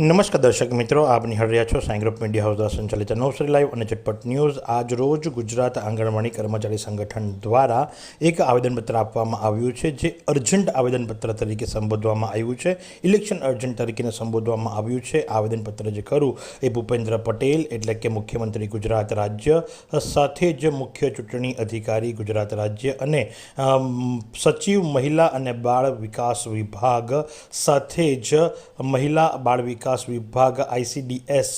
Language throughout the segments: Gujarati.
નમસ્કાર દર્શક મિત્રો, આપ નિહાળ રહ્યા છો સાઈ ગ્રુપ મીડિયા હાઉસ દ્વારા સંચાલિત નવસરી લાઈવ અને ઝટપટ ન્યૂઝ. આજ રોજ ગુજરાત આંગણવાડી કર્મચારી સંગઠન દ્વારા એક આવેદનપત્ર આપવામાં આવ્યું છે, જે અર્જન્ટ આવેદનપત્ર તરીકે સંબોધવામાં આવ્યું છે. ઇલેક્શન અર્જન્ટ તરીકે સંબોધવામાં આવ્યું છે. આવેદનપત્ર જે ખરું એ ભૂપેન્દ્ર પટેલ એટલે કે મુખ્યમંત્રી ગુજરાત રાજ્ય સાથે જ મુખ્ય ચૂંટણી અધિકારી ગુજરાત રાજ્ય અને સચિવ મહિલા અને બાળ વિકાસ વિભાગ સાથે જ મહિલા બાળ વિકાસ વિભાગ આઈસીડીએસ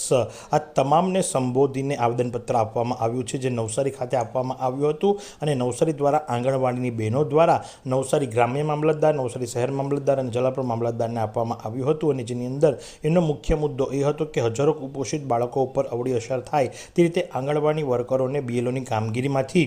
આ તમામને સંબોધીને આવેદનપત્ર આપવામાં આવ્યું છે, જે નવસારી ખાતે આપવામાં આવ્યું હતું. અને નવસારી દ્વારા આંગણવાડીની બહેનો દ્વારા નવસારી ગ્રામ્ય મામલતદાર, નવસારી શહેર મામલતદાર અને જલાપુર મામલતદારને આપવામાં આવ્યું હતું. અને જેની અંદર એનો મુખ્ય મુદ્દો એ હતો કે હજારો કુપોષિત બાળકો ઉપર અવળી અસર થાય તે રીતે આંગણવાડી વર્કરોને બીએલઓની કામગીરીમાંથી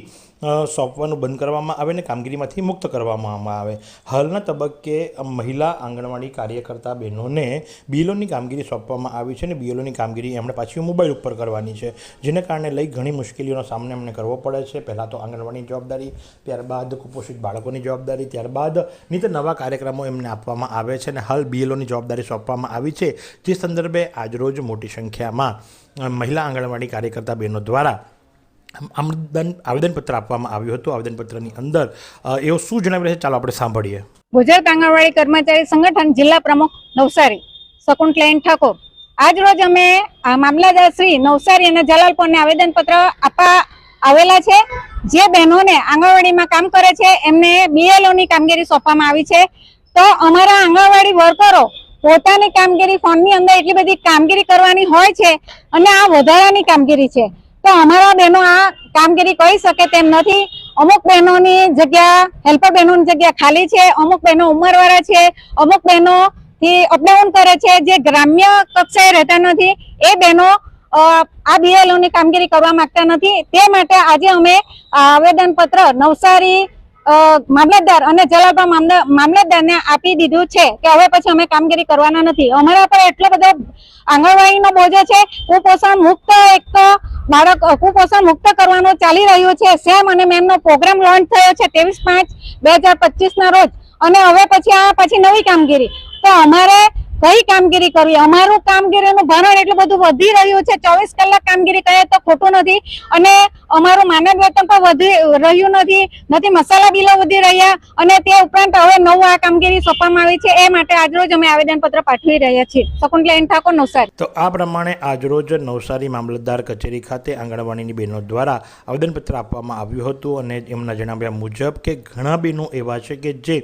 સોંપવાનું બંધ કરવામાં આવે અને કામગીરીમાંથી મુક્ત કરવામાં આવે. હાલના તબક્કે મહિલા આંગણવાડી કાર્યકર્તા બહેનોને બિલોની કામગીરી સોંપવામાં આવી છે અને બીએલઓની કામગીરી એમણે પાછી મોબાઈલ ઉપર કરવાની છે, જેને કારણે લઈ ઘણી મુશ્કેલીઓનો સામનો એમને કરવો પડે છે. પહેલાં તો આંગણવાડીની જવાબદારી, ત્યારબાદ કુપોષિત બાળકોની જવાબદારી, ત્યારબાદ નીત નવા કાર્યક્રમો એમને આપવામાં આવે છે અને હાલ બીએલઓની જવાબદારી સોંપવામાં આવી છે. જે સંદર્ભે આજરોજ મોટી સંખ્યામાં મહિલા આંગણવાડી કાર્યકર્તા બહેનો દ્વારા આમદન, આવેદનપત્ર આપવામાં આવ્યું હતું. આવેદનપત્રની અંદર એવો શું જણાવી રહ્યા છે? ચાલો આપણે સાંભળીએ. ગુજરાત આંગણવાડી કર્મચારી સંગઠન જિલ્લા પ્રમુખ નવસારી. શકુંતલાઈન ઠાકોર. આજ રોજ અમે મામલતદાર શ્રી નવસારી અને જલાલપોરને આવેદનપત્ર આપવા આવેલા છે. જે બહેનોને આંગણવાડીમાં કામ કરે છે, એમને બીએલઓની કામગીરી સોંપવામાં આવી છે. તો અમારા આંગણવાડી વર્કરો પોતાની કામગીરી ફોનની અંદર એટલી બધી કામગીરી કરવાની હોય છે અને આ વધારાની કામગીરી છે. તો અમારા બહેનો આ કામગીરી કરી શકે તેમ નથી. અમુક બહેનોની જગ્યા, હેલ્પર બહેનોની જગ્યા ખાલી છે, અમુક બહેનો ઉંમરવાળા છે, અમુક બહેનો થી અપડાઉન કરે છે, જે ગ્રામ્ય કક્ષાએ રહેતા નથી, એ બહેનો આ બીએલઓની કામગીરી કરવા માંગતા નથી. તે માટે આજે અમે આવેદન પત્ર નવસારી મામલતદાર અને મામલ- મામલતદારને આપી દીધું છે કે હવે પછી અમે કામગીરી કરવાના નથી. અમારા પર એટલો બધો આંગણવાડીનો બોજો છે, કુપોષણ મુક્ત એક બાળક, કુપોષણ મુક્ત કરવાનું ચાલી રહ્યું છે. સેમ અને મેમનો પ્રોગ્રામ લોન્ચ થયો છે, ત્રેવીસ પાંચ, બે ના રોજ. અને હવે પછી આ પછી નવી કામગીરી. તો અમારે કઈ કામગીરી કરવી? અમારું કામગીરીનું ભારણ એટલું બધું વધી રહ્યું છે. ચોવીસ કલાક કામગીરી કરીએ તો ખોટું નથી. અને અમારું માનવ વેતન પણ વધી રહ્યું નથી. નથી, મસાલા બિલો વધી રહ્યા અને તે ઉપરાંત હવે નવું આ કામગીરી સોંપવામાં આવી છે. એ માટે આજરોજ અમે આવેદનપત્ર પાઠવી રહ્યા છીએ. શકુંતલાઈન ઠાકોર, નવસારી. તો આ પ્રમાણે આજરોજ નવસારી મામલતદાર કચેરી ખાતે આંગણવાડીની બહેનો દ્વારા આવેદનપત્ર આપવામાં આવ્યું હતું અને એમના જણાવ્યા મુજબ કે ઘણા બહેનો એવા છે કે જે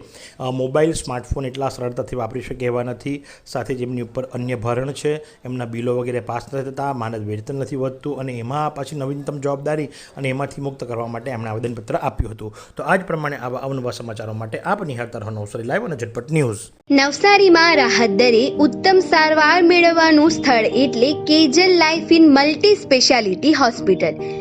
મોબાઈલ, સ્માર્ટફોન એટલા સરળતાથી વાપરી શકે એવા નથી. સાથે જેમની ઉપર અન્ય ભરણ છે. એમના બિલો વગેરે પાસ નથી થતા, માનદ વેતન નથી વધતું અને એમાં પાછી નવીનતમ જવાબદારી અને એમાંથી મુક્ત કરવા માટે એમણે આવેદનપત્ર આપ્યું હતું. તો આ જ પ્રમાણે આવા અવનવા સમાચારો માટે આપ નિહાળતા રહો નવસારી લાઈવ અને ઝટપટ ન્યૂઝ. નવસારીમાં રાહત દરે ઉત્તમ સારવાર મેળવવાનું સ્થળ એટલે Kejal life in multi speciality hospital.